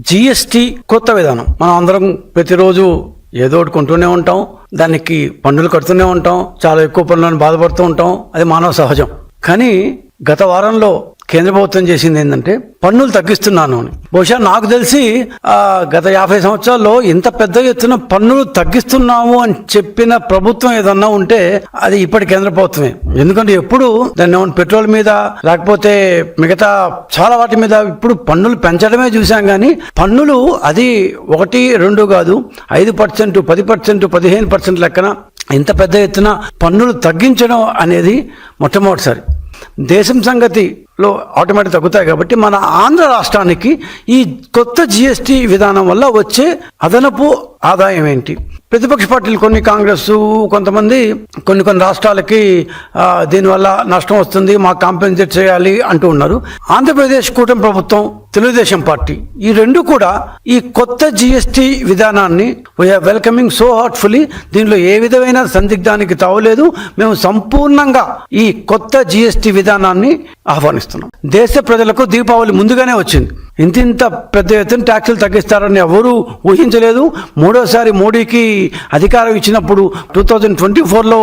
GST కొత్త విధానం. మనం అందరం ప్రతిరోజు ఏదో ఒకటి కొంటూనే ఉంటాం. దానికి పన్నులు కడుతూనే ఉంటాం. చాలా ఎక్కువ పనులను బాధపడుతూ ఉంటాం. అది మానవ సహజం. కానీ గత వారంలో కేంద్ర ప్రభుత్వం చేసింది ఏంటంటే పన్నులు తగ్గిస్తున్నాను అని. బహుశా నాకు తెలిసి గత యాభై సంవత్సరాల్లో ఇంత పెద్ద ఎత్తున పన్నులు తగ్గిస్తున్నాము అని చెప్పిన ప్రభుత్వం ఏదన్నా ఉంటే అది ఇప్పటి కేంద్ర ప్రభుత్వమే. ఎందుకంటే ఎప్పుడు దాన్ని పెట్రోల్ మీద లేకపోతే మిగతా చాలా వాటి మీద ఇప్పుడు పన్నులు పెంచడమే చూసాం కానీ పన్నులు అది ఒకటి రెండు కాదు ఐదు పర్సెంట్ పది పర్సెంట్ పదిహేను పర్సెంట్ లెక్కన ఇంత పెద్ద ఎత్తున పన్నులు తగ్గించడం అనేది మొట్టమొదటిసారి. దేశం సంగతిలో ఆటోమేటిక్ తగ్గుతాయి కాబట్టి మన ఆంధ్ర రాష్ట్రానికి ఈ కొత్త జిఎస్టి విధానం వల్ల వచ్చే అదనపు ఆదాయం ఏంటి? ప్రతిపక్ష పార్టీలు కొన్ని కాంగ్రెస్ కొంతమంది కొన్ని కొన్ని రాష్ట్రాలకి దీనివల్ల నష్టం వస్తుంది మాకు కాంపెన్సేట్ చేయాలి అంటూ ఉన్నారు. ఆంధ్రప్రదేశ్ కూటమి ప్రభుత్వం తెలుగుదేశం పార్టీ ఈ రెండు కూడా ఈ కొత్త జిఎస్టి విధానాన్ని వీఆర్ వెల్కమింగ్ సో హార్ట్ఫుల్లీ దీనిలో ఏ విధమైన సందిగ్ధానికి తావలేదు. మేము సంపూర్ణంగా ఈ కొత్త జిఎస్టి విధానాన్ని ఆహ్వానిస్తున్నాం. దేశ ప్రజలకు దీపావళి ముందుగానే వచ్చింది. ఇంత ఇంత పెద్ద ఎత్తున ట్యాక్సులు తగ్గిస్తారని ఎవరూ ఊహించలేదు. మూడోసారి మోడీకి అధికారం ఇచ్చినప్పుడు టూ థౌజండ్ ట్వంటీ ఫోర్లో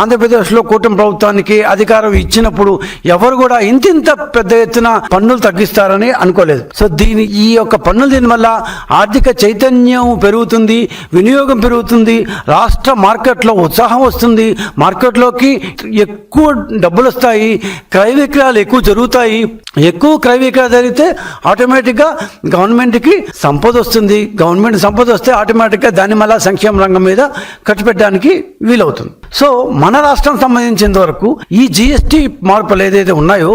ఆంధ్రప్రదేశ్లో కూటమి ప్రభుత్వానికి అధికారం ఇచ్చినప్పుడు ఎవరు కూడా ఇంత ఇంత పెద్ద ఎత్తున పన్నులు తగ్గిస్తారని అనుకోలేదు. సో దీని ఈ యొక్క పన్నులు దీని వల్ల ఆర్థిక చైతన్యం పెరుగుతుంది వినియోగం పెరుగుతుంది రాష్ట్ర మార్కెట్లో ఉత్సాహం వస్తుంది. మార్కెట్లోకి ఎక్కువ డబ్బులు వస్తాయి క్రయ విక్రయాలు ఎక్కువ జరుగుతాయి. ఎక్కువ క్రయ విక్రయాలు జరిగితే ఆటోమేటిక్గా గవర్నమెంట్కి సంపద వస్తుంది. గవర్నమెంట్ సంపద వస్తే ఆటోమేటిక్గా దాన్ని మళ్ళీ సంక్షేమ రంగం మీద కట్టిపెట్టడానికి వీలవుతుంది. సో మన రాష్ట్రం సంబంధించినంత వరకు ఈ జిఎస్టి మార్పులు ఏదైతే ఉన్నాయో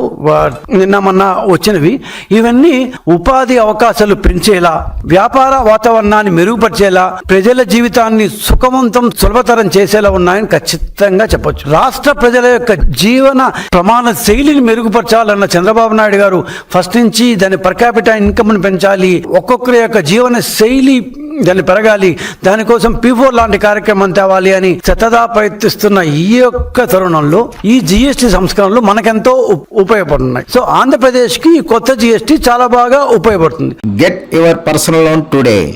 నిన్న మొన్న వచ్చినవి ఇవన్నీ ఉపాధి అవకాశాలు పెంచేలా వ్యాపార వాతావరణాన్ని మెరుగుపరిచేలా ప్రజల జీవితాన్ని సుఖవంతం సులభతరం చేసేలా ఉన్నాయని ఖచ్చితంగా చెప్పొచ్చు. రాష్ట్ర ప్రజల యొక్క జీవన ప్రమాణ శైలిని మెరుగుపరచాలన్న చంద్రబాబు నాయుడు గారు ఫస్ట్ నుంచి దాని పర్ క్యాపిటల్ ఇన్కమ్ను పెంచాలి ఒక్కొక్కరి యొక్క జీవన శైలి దాన్ని పెరగాలి. దానికోసం పీ ఫోర్ లాంటి కార్యక్రమం తేవాలి అని శతదా ప్రయత్నిస్తున్న ఈ యొక్క తరుణంలో ఈ జిఎస్టి సంస్కరణలు మనకెంతో ఉప్- ఉపయోగపడుతున్నాయి. సో ఆంధ్రప్రదేశ్కి ఈ కొత్త జిఎస్టి చాలా బాగా ఉపయోగపడుతుంది. Your personal loan today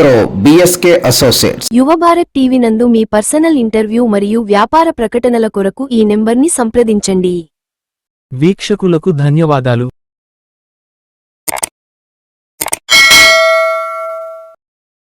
through BSK Associates. యువ భారత్ టీవీ నందు మీ పర్సనల్ ఇంటర్వ్యూ మరియు వ్యాపార ప్రకటనల కొరకు ఈ నెంబర్ని సంప్రదించండి. వీక్షకులకు ధన్యవాదాలు.